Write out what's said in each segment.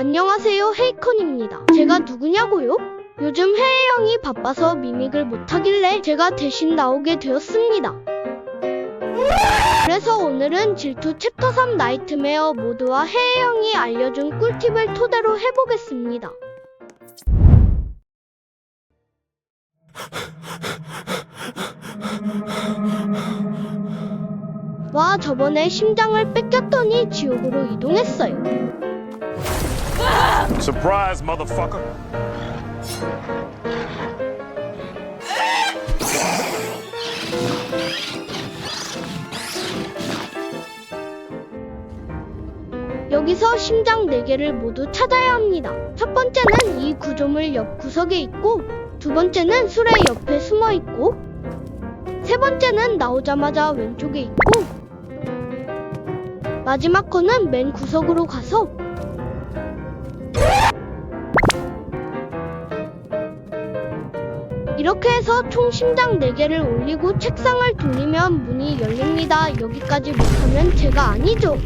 안녕하세요, 헤이컨입니다. 제가 누구냐고요? 요즘 해외 형이 바빠서 미믹을 못하길래 제가 대신 나오게 되었습니다. 그래서 오늘은 질투 챕터 3 나이트메어 모드와 해외 형이 알려준 꿀팁을 토대로 해보겠습니다. 와, 저번에 심장을 뺏겼더니 지옥으로 이동했어요. Surprise, motherfucker. 여기서 심장 4개를 모두 찾아야 합니다. 첫 번째는 이 구조물 옆 구석에 있고, 두 번째는 수레 옆에 숨어 있고, 세 번째는 나오자마자 왼쪽에 있고, 마지막 거는 맨 구석으로 가서 해서 총 심장 4개를 올리고 책상을 돌리면 문이 열립니다. 여기까지 못하면 제가 아니죠.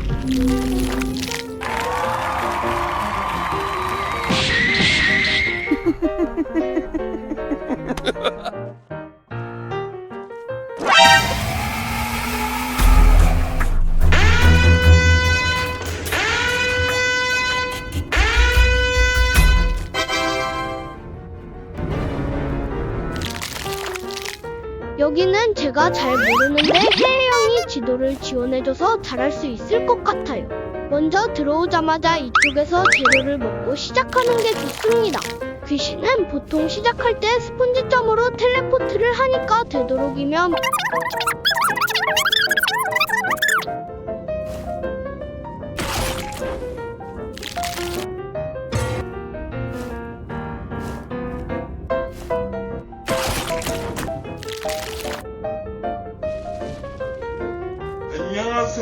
잘 모르는데 혜혜 형이 지도를 지원해줘서 잘할 수 있을 것 같아요. 먼저 들어오자마자 이쪽에서 재료를 먹고 시작하는 게 좋습니다. 귀신은 보통 시작할 때 스폰지점으로 텔레포트를 하니까 되도록이면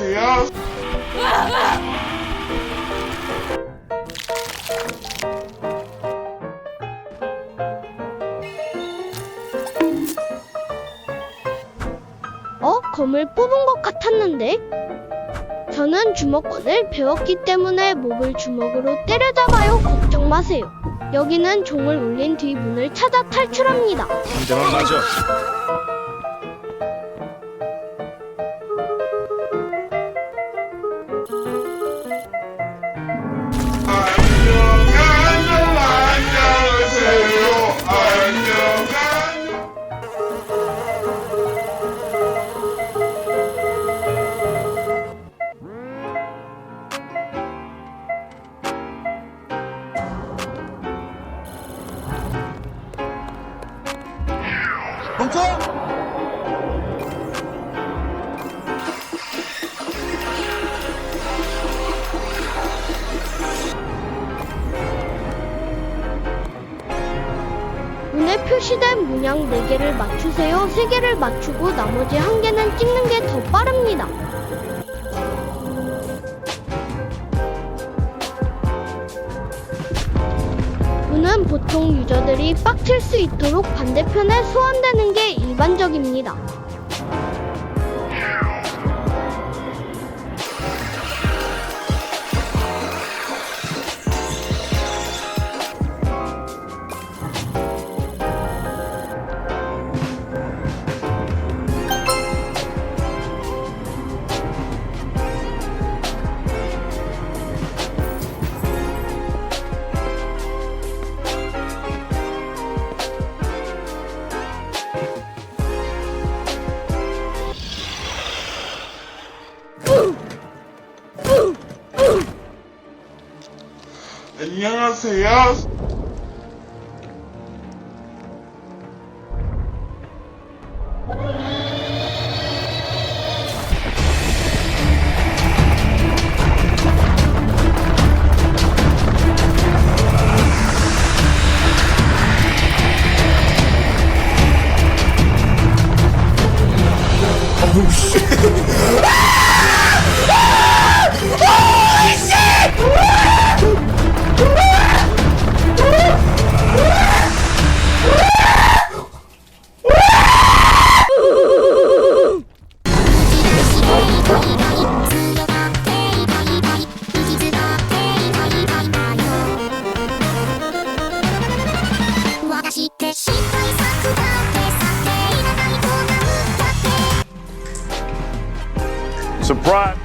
안녕하세요. 어? 검을 뽑은 것 같았는데? 저는 주먹권을 배웠기 때문에 목을 주먹으로 때려잡아요. 걱정 마세요. 여기는 종을 울린 뒤 문을 찾아 탈출합니다. 한 대만 맞아. 문양 4개를 맞추세요. 3개를 맞추고 나머지 1개는 찍는 게 더 빠릅니다. 문은 보통 유저들이 빡칠 수 있도록 반대편에 소환되는 게 일반적입니다. 안녕하세요. Oh shit! front.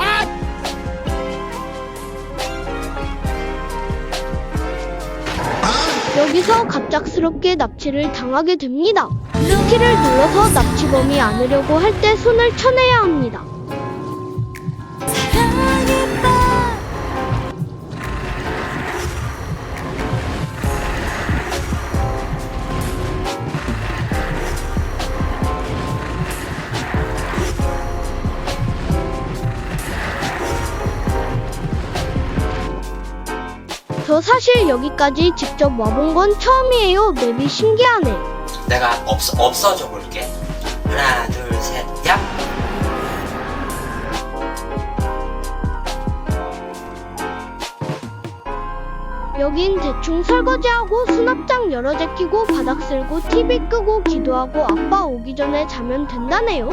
Ah! 여기서 갑작스럽게 납치를 당하게 됩니다. 스키를 눌러서 납치범이 안으려고 할 때 손을 쳐내야 합니다. 저 사실 여기까지 직접 와본 건 처음이에요. 맵이 신기하네. 내가 없, 없어져 볼게. 하나, 둘, 셋, 야! 여긴 대충 설거지하고 수납장 여러 개 끼고 바닥 쓸고 TV 끄고 기도하고 아빠 오기 전에 자면 된다네요.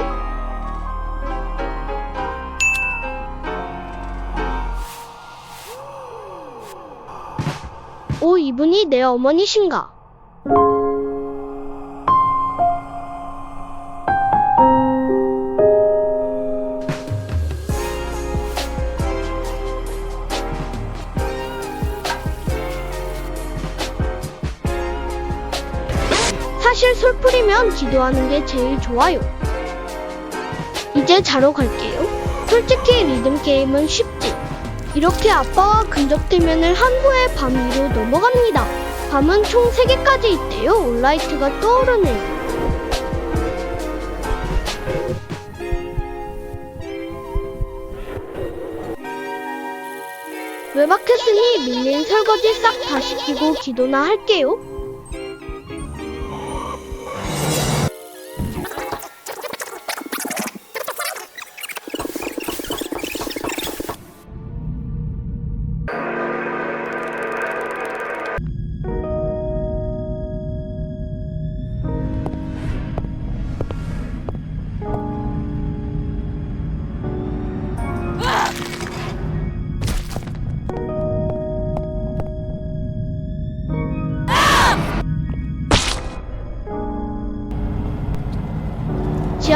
오, 이분이 내 어머니신가? 사실 솔플이면 기도하는 게 제일 좋아요. 이제 자러 갈게요. 솔직히 리듬 게임은 쉽지. 이렇게 아빠와 근접 대면을 한 후에 밤 위로 넘어갑니다. 밤은 총 3개까지 있대요. 온라이트가 떠오르네요. 외박했으니 밀린 설거지 싹 다 시키고 기도나 할게요.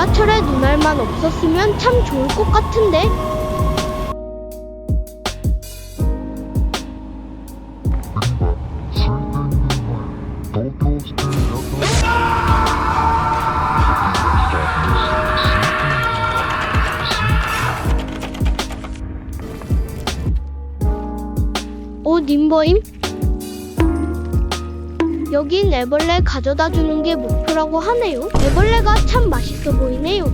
지하철에 눈알만 없었으면 참 좋을 것 같은데. 오, 님보임? 여긴 애벌레 가져다 주는 게 목표라고 하네요. 애벌레가 참 맛있어 보이네요.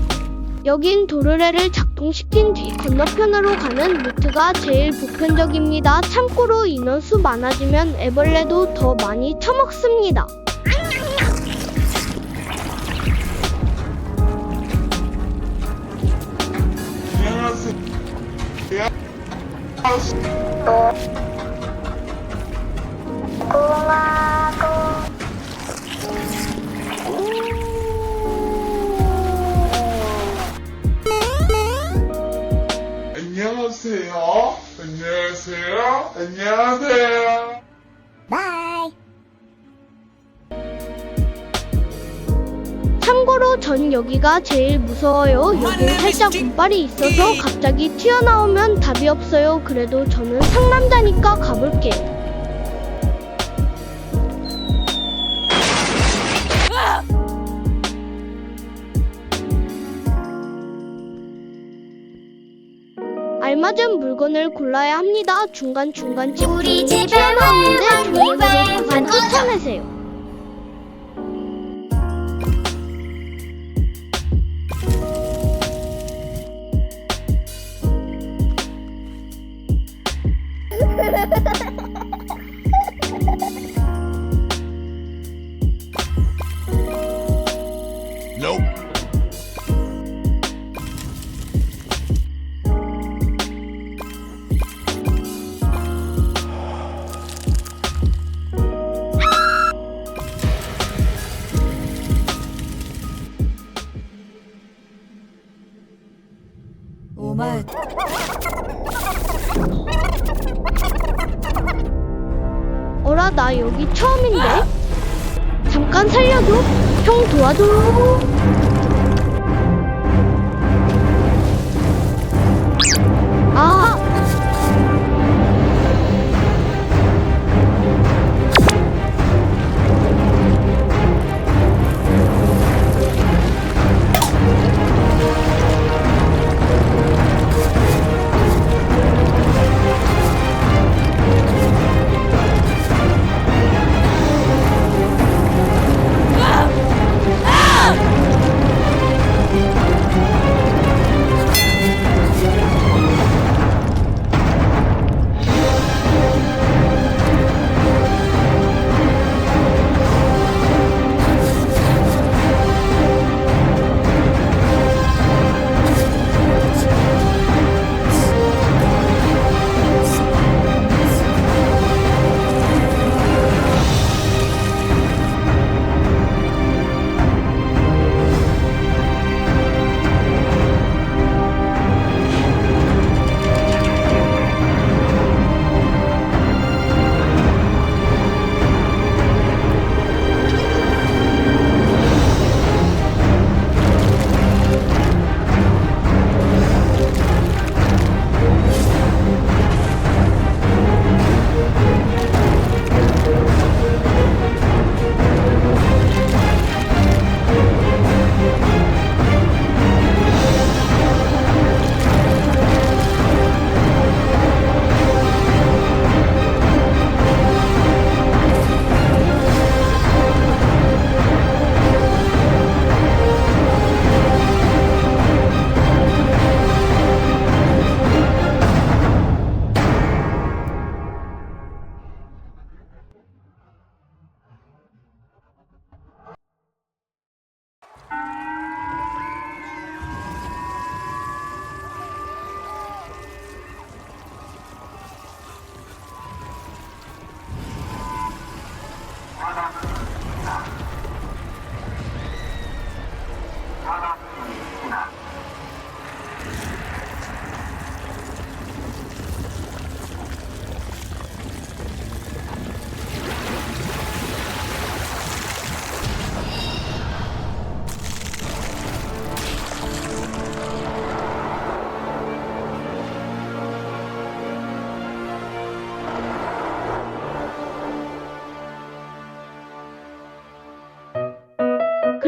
여긴 도르래를 작동시킨 뒤 건너편으로 가는 루트가 제일 보편적입니다. 참고로 인원수 많아지면 애벌레도 더 많이 처먹습니다. 안녕하세요. 안녕하세요. 참고로 전 여기가 제일 무서워요. 여기 살짝 운빨이 있어서 갑자기 튀어나오면 답이 없어요. 그래도 저는 상남자니까 가볼게. 알맞은 물건을 골라야 합니다. 중간중간 집 우리 집에 왜 조용히 왜 가서 쫓아내세요. Nope. 나 여기 처음인데? 잠깐 살려줘. 형 도와줘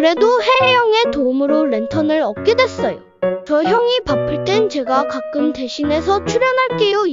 그래도 해해 형의 도움으로 랜턴을 얻게 됐어요. 저 형이 바쁠 땐 제가 가끔 대신해서 출연할게요.